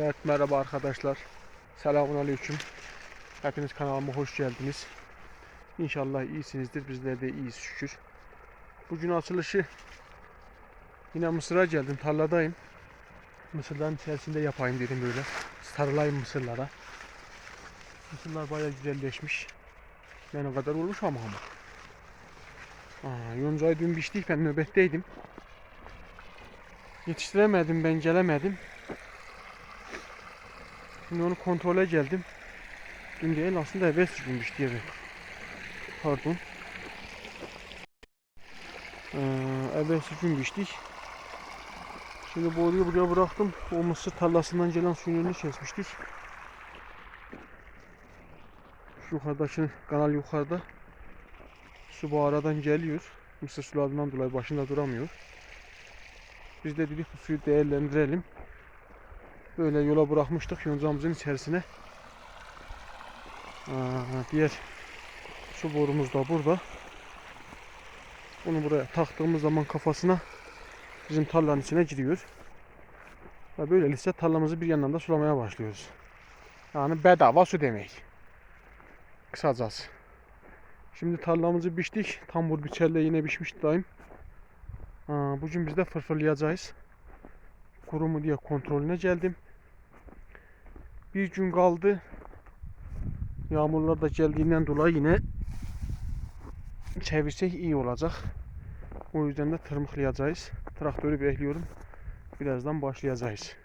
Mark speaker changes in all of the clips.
Speaker 1: Evet merhaba arkadaşlar. Selamun aleyküm. Hepiniz kanalıma hoş geldiniz. İnşallah iyisinizdir. Bizler de iyiyiz şükür. Bugün açılışı yine Mısır'a geldim. Tarladayım. Mısırların içerisinde yapayım dedim böyle. Sarılayım mısırlara. Mısırlar bayağı güzelleşmiş. Yani kadar olmuş ama ama. Aa, yoncayı dün biçtik ben nöbetteydim. Yetiştiremedim ben gelemedim. Şimdi onu kontrole geldim. Dün değil aslında evvel günmüş diye. Pardon. Ee, evvel biçtik. Şimdi boruyu buraya bıraktım. O mısır tarlasından gelen suyun önünü kesmiştik. Şu yukarıdaki kanal yukarıda. Su bu aradan geliyor. Mısır sularından dolayı başında duramıyor. Biz de dedik bu suyu değerlendirelim. Böyle yola bırakmıştık yoncamızın içerisine. Diğer su borumuz da burada. Bunu buraya taktığımız zaman kafasına bizim tarlanın içine giriyor. Ve böylelikle tarlamızı bir yandan da sulamaya başlıyoruz. Yani bedava su demek. Kısacası. Şimdi tarlamızı biçtik. Tambur biçerle yine biçmiş daim. Aa, bugün biz de fırfırlayacağız. Kuru mu diye kontrolüne geldim. Bir gün kaldı. Yağmurlar da geldiğinden dolayı yine çevirsek iyi olacak. O yüzden de tırmıklayacağız. Traktörü bekliyorum. Birazdan başlayacağız.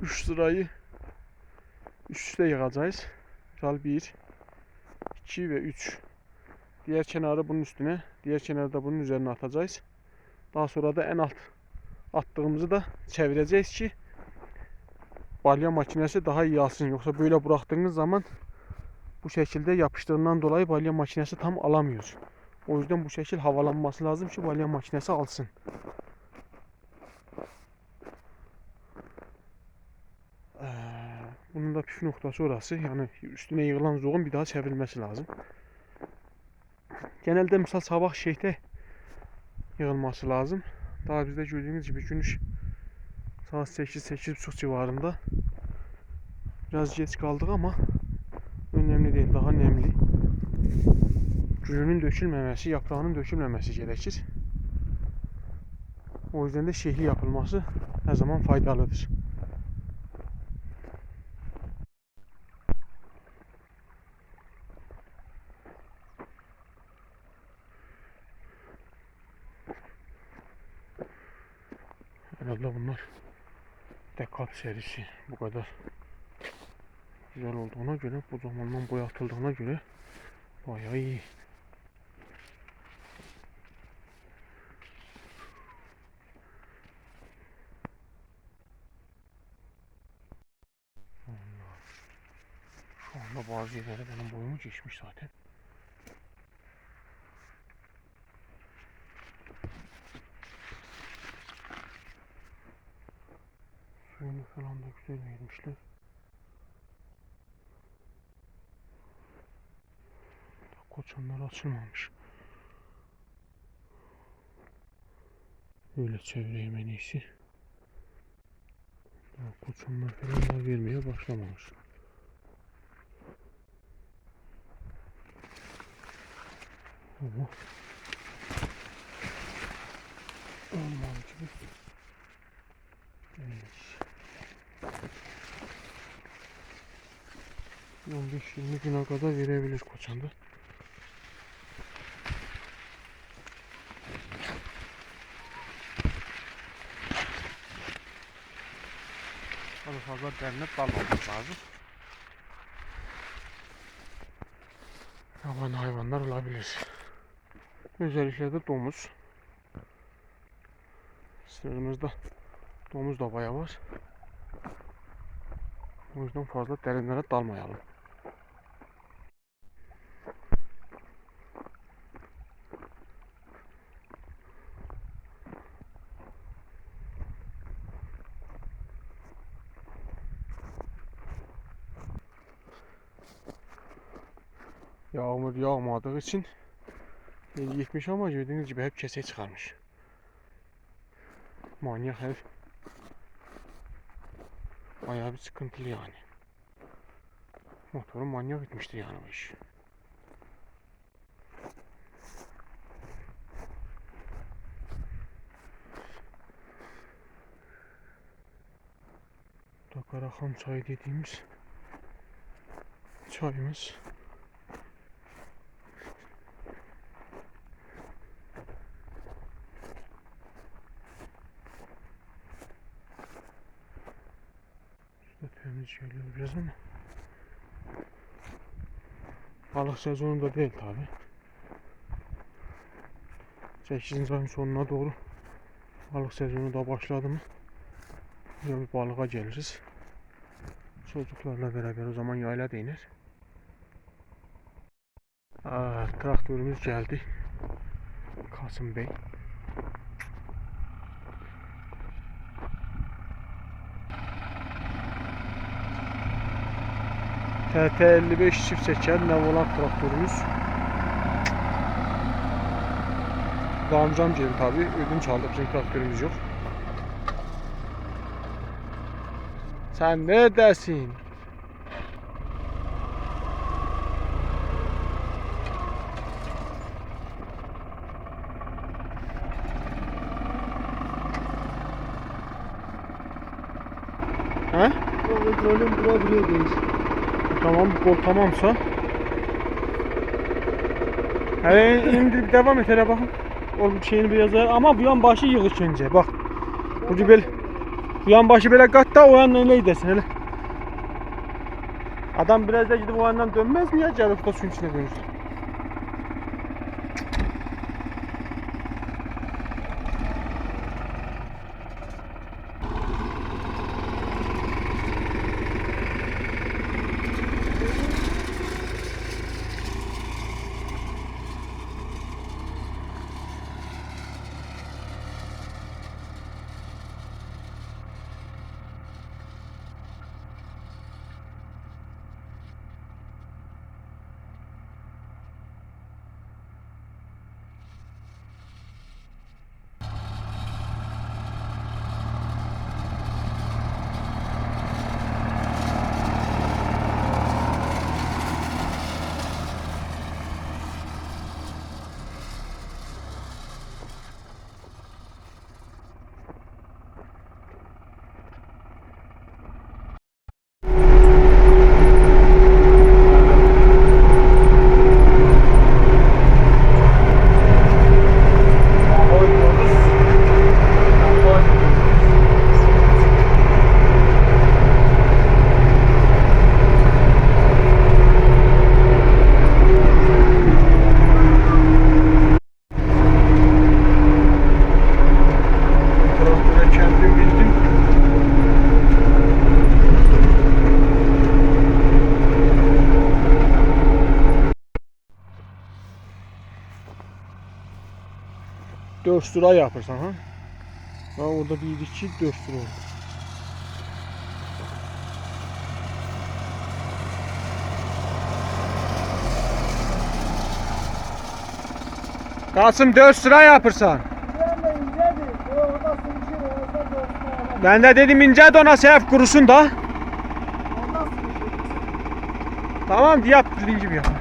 Speaker 1: Üç sırayı üst üste yığacağız. Kal 1, 2 ve 3. Diğer kenarı bunun üstüne, diğer kenarı da bunun üzerine atacağız. Daha sonra da en alt attığımızı da çevireceğiz ki balya makinesi daha iyi alsın. Yoksa böyle bıraktığınız zaman bu şekilde yapıştığından dolayı balya makinesi tam alamıyor. O yüzden bu şekil havalanması lazım ki balya makinesi alsın. Ee, Bunun da püf noktası orası. Yani üstüne yığılan zoğun bir daha çevrilmesi lazım. Genelde misal sabah şeyde yığılması lazım. Daha bizde gördüğünüz gibi güneş saat 8-8.30 civarında. Biraz geç kaldık ama önemli değil. Daha nemli. Gülünün dökülmemesi, yaprağının dökülmemesi gerekir. O yüzden de şehli yapılması her zaman faydalıdır. Herhalde bunlar dekat serisi bu kadar güzel olduğuna göre bu zamandan boyatıldığına göre bayağı iyi. Şu anda bazı yerlere benim boyumu geçmiş zaten. Da güzel vermişler. Koçanlar açılmamış. Öyle çevireyim en iyisi. Daha koçanlar falan daha vermeye başlamamış. Ama olmadı gibi. Evet. 15-20 güne kadar verebilir koçanda. Fazla fazla dernek dalmamak lazım. Yaban hayvanlar olabilir. Özellikle de domuz. Sınırımızda domuz da bayağı var. O yüzden fazla derinlere dalmayalım. Yağmadığı için yıkmış ama gördüğünüz gibi hep kese çıkarmış. Manyak herif. Bayağı bir sıkıntılı yani. Motoru manyak etmiştir yani bu iş. Da Karahan çayı dediğimiz çayımız. Geliyor biraz ama balık sezonunda değil tabi. 8. ayın sonuna doğru balık sezonu da başladı mı bir balığa geliriz. Çocuklarla beraber o zaman yayla. Aa, traktörümüz geldi. Kasım Bey. TT55 çift seçer Nevolan traktörümüz. Damcam diyelim tabi. Ödünç aldık. Bizim traktörümüz yok. Sen ne dersin? He?
Speaker 2: Kontrolüm durabiliyor değil.
Speaker 1: Tamam bu kol tamamsa. Hele indi devam et hele bakın. Oğlum şeyini biraz daha ama bu yan başı yığış önce bak. Ucu böyle bu yan başı böyle kat da o yandan öyle gidersin hele. Adam biraz da gidip o yandan dönmez mi ya? Da suyun içine dönür. 3 lira yapırsan ha. Ha orada 1 2 4 lira oldu. Kasım 4 sıra yapırsan. Ben de dedim ince dona sevk kurusun da. Tamam yap dediğin gibi yap.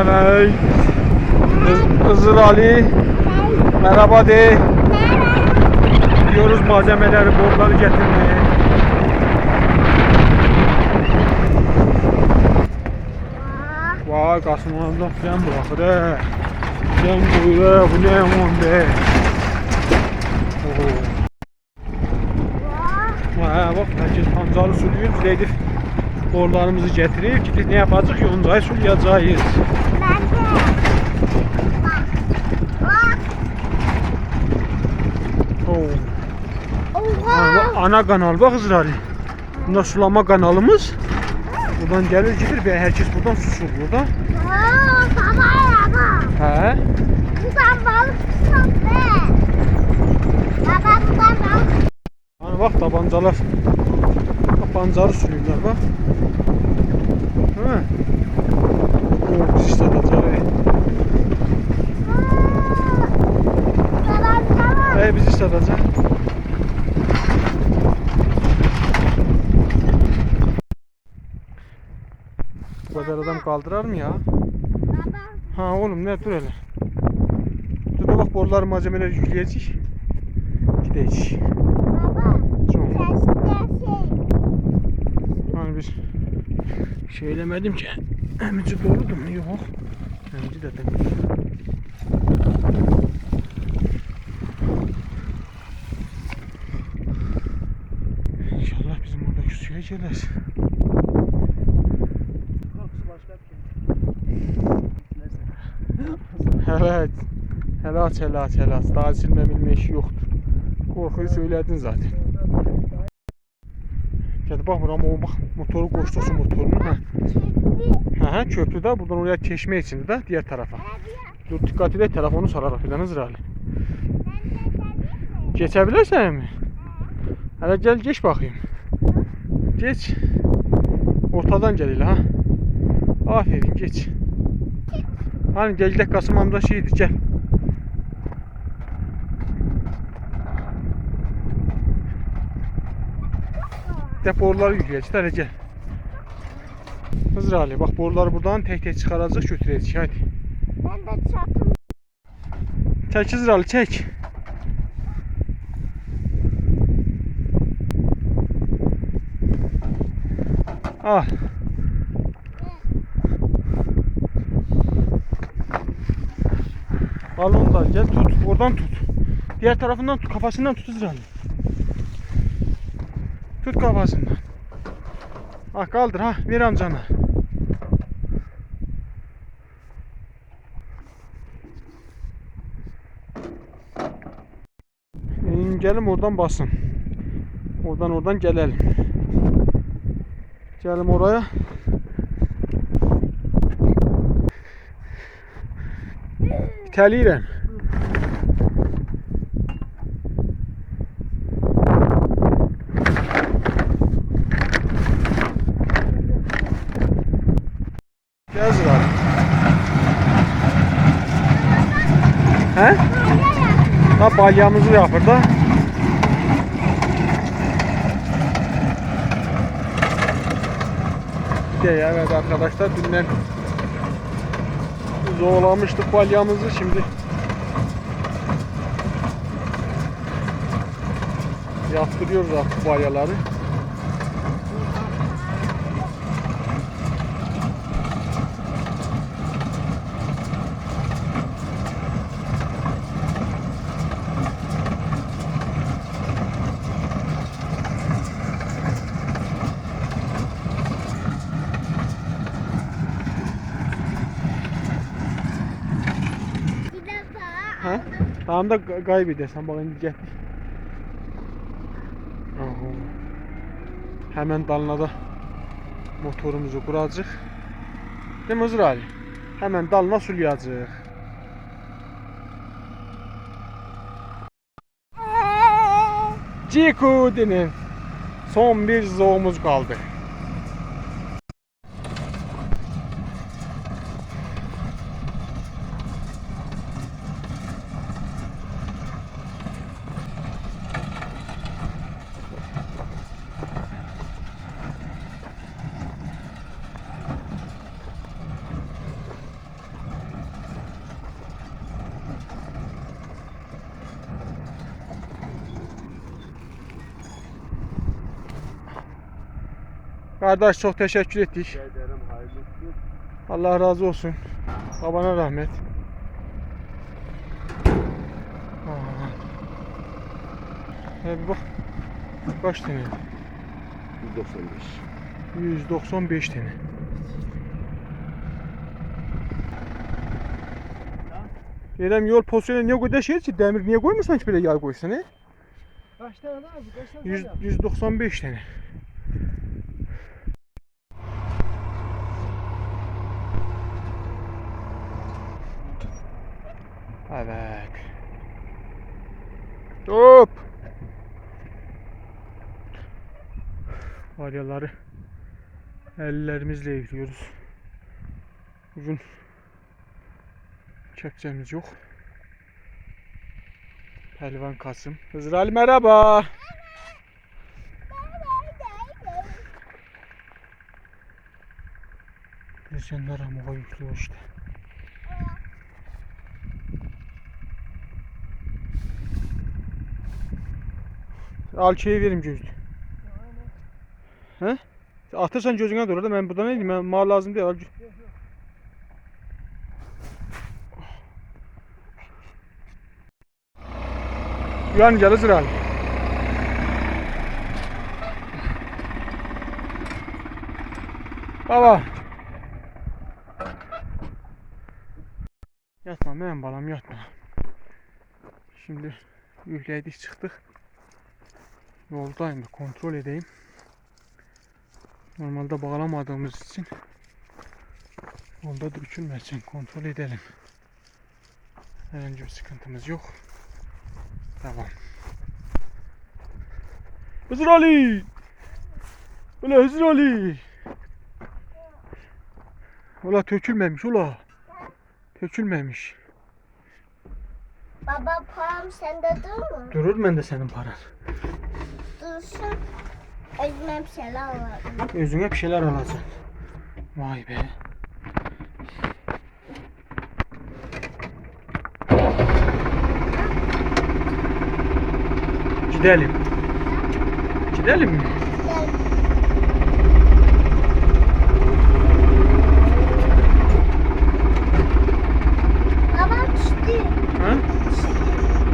Speaker 1: Evet. Hızır Ali. Merhaba de. Gidiyoruz malzemeleri, boruları getirmeye. Vay Kasım Hanım'dan filan bırakır he. Filan koyuyor, bu ne aman be. Vay bak, herkes pancarı sürüyor, zeydir borlarımızı getirip gidip ne yapacak? Yoncayı sulayacağız. Bak, ana kanal bak Hızır. Bunda sulama kanalımız. Buradan gelir gider ve herkes buradan su suluyor da. He. Hani bak tabancalar. Bak pancarı sürüyorlar bak. Değil mi? Oo, biz işte tatlıları. Hey biz işte. Bu kadar adam kaldırar mı ya? Ha oğlum ne dur hele. Dur bak borular malzemeleri yükleyecek. Gidecek. Hani biz söylemedim ki emici doğrudur mu? Yok. Emici de dedim. İnşallah bizim oradaki suya gelir.
Speaker 2: Şey.
Speaker 1: Evet. Helal helal helal. Daha silme bilme işi yoktur. Korkuyu söyledin zaten. Gel bak buram o bak motoru koştu su motorunu. Ha. Ha, ha köprüde buradan oraya çeşme içinde de diğer tarafa. Dur dikkat et telefonu sararak filan Hızır Ali. Geçebilirsen mi? Hele gel geç bakayım. Geç. Ortadan gel ha. Aferin geç. Hani gel gel Kasım amca şeydi gel. De boruları hadi gel. Hızır Ali bak boruları buradan tek tek çıkaracak götüreceğiz hadi. Çek Hızır Ali çek. Al. Al onu da gel tut oradan tut. Diğer tarafından tut kafasından tut Hızır Ali. Tut kafasından. Ah kaldır ha ver amcana. İn gelin oradan basın. Oradan oradan gelelim. Gelin oraya. İtəliyirəm. Gəzir abi. Hə? Ha balyamızı yapır da. Diye evet arkadaşlar dünden zoğlamıştık balyamızı şimdi yaptırıyoruz artık balyaları. Ha? Tamam da ka- kaybedersen bakın gel. Oho. Hemen dalına da motorumuzu kuracak. Değil mi Hızır Ali? Hemen dalına sulayacak. Cikudi'nin son bir zoomuz kaldı. Kardeş çok teşekkür ettik.
Speaker 2: Ederim.
Speaker 1: Allah razı olsun. Babana rahmet. Aa. Bir bak. Kaç tane?
Speaker 3: 195.
Speaker 1: 195 tane. Dedem yol pozisyonu niye koydu şey ki demir niye koymuşsan hiç böyle yağ koysun he?
Speaker 2: Kaç tane abi? Kaç tane
Speaker 1: 100,
Speaker 2: var ya?
Speaker 1: 195 tane. Evet. Hop. Varyaları ellerimizle evliyoruz. Bugün çekeceğimiz yok. Pelvan Kasım. Hızır Ali merhaba. Lejenler ama yüklüyor işte. Alçıya verim gözlü. He? Atırsan gözüne doğru da ben burada ne diyeyim? Ben mal lazım değil. Alcı. Uyan gel Hızır Ali. Baba. Yatma benim balam yatma. Şimdi yükledik çıktık. Yoldayım kontrol edeyim. Normalde bağlamadığımız için yolda dökülmesin kontrol edelim. Herhangi bir sıkıntımız yok. Tamam. Hızır Ali! Ula Hızır Ali! Ula tökülmemiş ula. Tökülmemiş.
Speaker 4: Baba param sende durur mu?
Speaker 1: Durur ben de senin paran.
Speaker 4: Dursun. Özüme bir şeyler var.
Speaker 1: Özüne bir şeyler alacaksın. Vay be. Gidelim. Gidelim mi?
Speaker 4: Gel. Baba düştü.
Speaker 1: Ha?
Speaker 4: Düştü.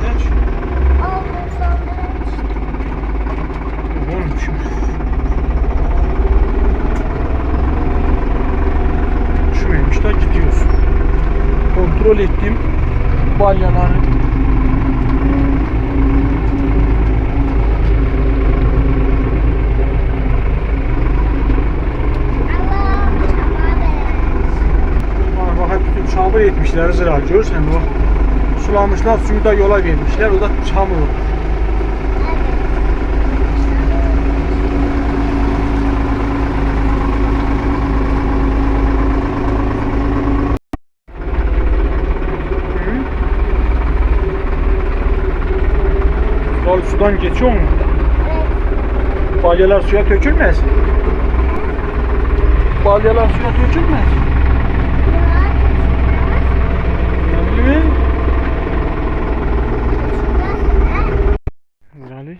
Speaker 1: Geç.
Speaker 4: Sonra düştü.
Speaker 1: Oğlum şu. Düşmemiş de gidiyoruz. Kontrol ettim bütün çamur etmişler zira görürsen o. Sulamışlar suyu da yola vermişler o da çamur. Sudan geçiyor mu?
Speaker 4: Evet.
Speaker 1: Balyalar suya dökülmez. Balyalar suya dökülmez. Ne bileyim. Zirali.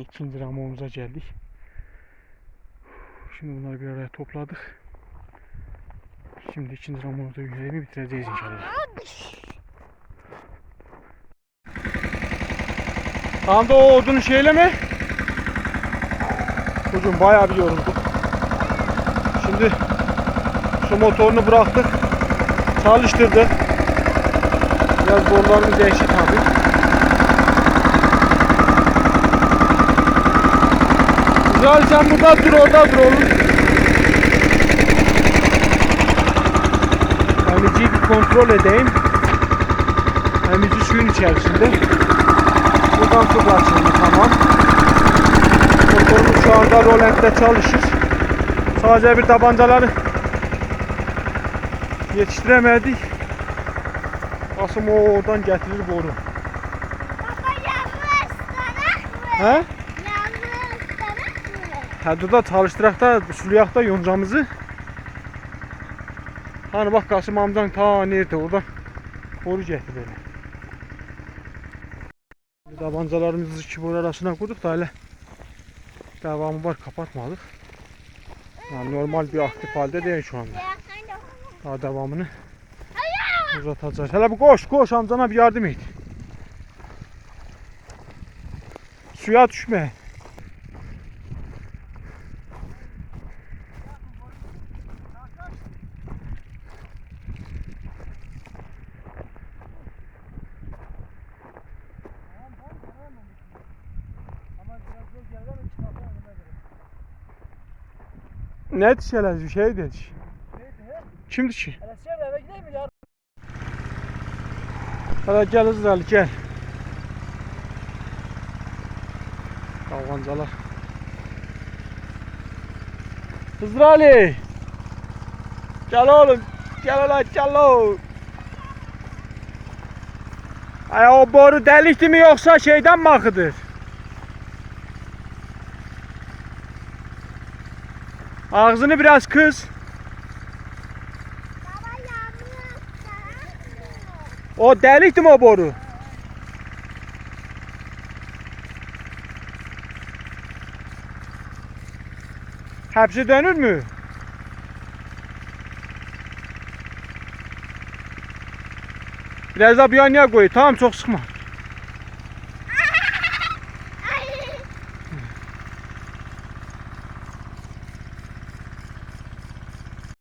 Speaker 1: İkinci ramomuza geldik. Şimdi bunları bir araya topladık. Şimdi ikinci ramomuzu yüklemeyi bitireceğiz inşallah. Tamam da o odunu şeyleme. Bugün bayağı bir yorulduk. Şimdi şu motorunu bıraktık. Çalıştırdık. Biraz borularımız değişik tabi. Güzel sen burada dur orada dur oğlum. Emiciyi bir kontrol edeyim. Emici suyun içerisinde. Buradan su kaçırdı tamam. Motorumuz şu anda rolantide çalışır. Sadece bir tabancaları yetiştiremedik. Asım o oradan getirir boru.
Speaker 4: Baba yağmur ıslanak mı?
Speaker 1: He?
Speaker 4: Mı?
Speaker 1: Hadi da çalıştırak da yoncamızı. Hani bak Kasım amcan ta nerede oradan boru böyle. Tabancalarımızı boru arasına koyduk da hele devamı var kapatmadık. Yani normal bir aktif halde değil şu anda. Daha devamını uzatacağız. Hele bir koş koş amcana bir yardım et. Suya düşme.
Speaker 2: Ama biraz zor geldi ama iki kapı önüme göre.
Speaker 1: Ne dişeler bir şey
Speaker 2: he?
Speaker 1: Kim dişi? Hadi gel Hızır Ali gel. Kavgancalar. Hızır Ali. Gel oğlum. Gel lan gel oğlum. Ay o boru delikti mi yoksa şeyden mi akıdır? Ağzını biraz kız. O delikti mi o boru? Hepsi dönür mü? Biraz da bir yana koy. Tamam çok sıkma.